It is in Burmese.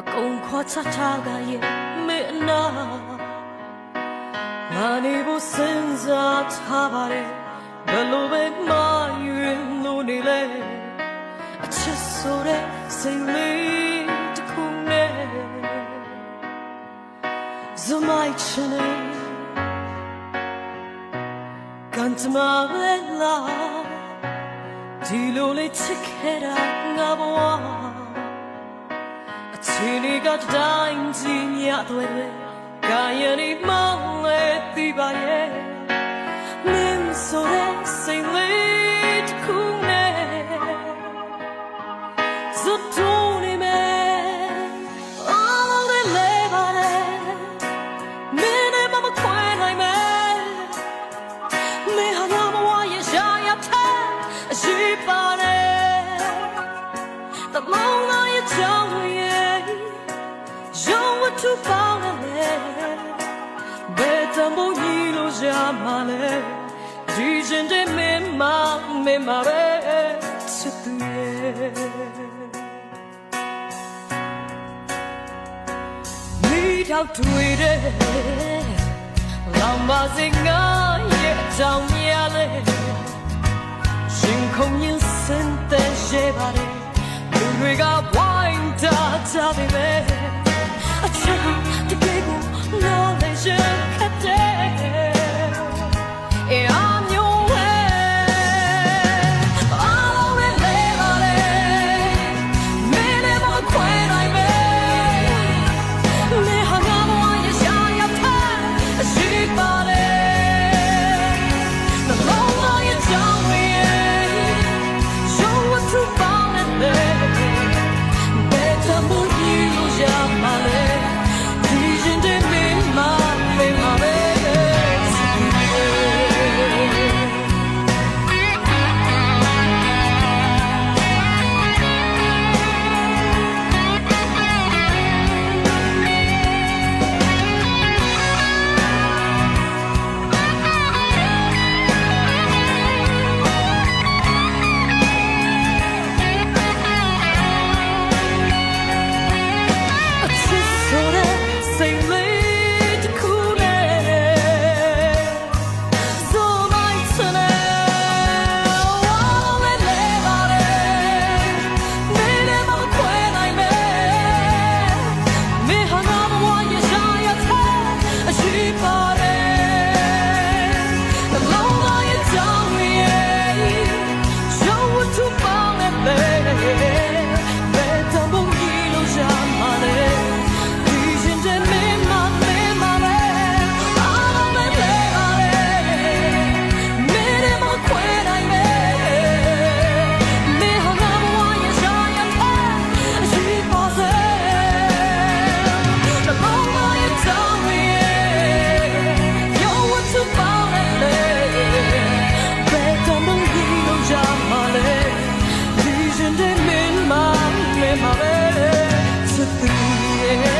အကုန်ခေါ်ချထားကရဲ့မေအနာငါနေဖို့စဉ်းစားထားပါတယ်ဘယ်လိုပဲမယူလို့နေလဲအချစ်ဆိုတဲ့စိတ်လေးတစ်ခုနဲ့ဇမိုက်ချင်နေကန်တမပဲလားဒီလိုလေးချစ်ခဲ့တာငါဘဝ အချီနေကတိုင်းကြီးညတွေကာယနေမောင်းလေတီးပါရဲ့မင်းဆိုတဲ့စိတ်လေးတစ်ခုနဲ့ဇတ်တူနေမယ်အော်လေလေပါလေမင်းနဲ့မမခွဲနိုင်မယ်မင်းဟာငါဘဝရဲ့ရှားရ တဲ့အရှိပါတယ် the moment you tell me you want to fall in love better mo ni lo ja ma le di jin de me ma me ma be to the Meet out to it လောင်ပါစေငါရဲ့အကြောင်းရလဲရှင်ခုန်ရင်စင်တဲ့ရှေ့ပါတယ်လူတွေကဝိုင်းတာကြတယ်ပဲ To three. ti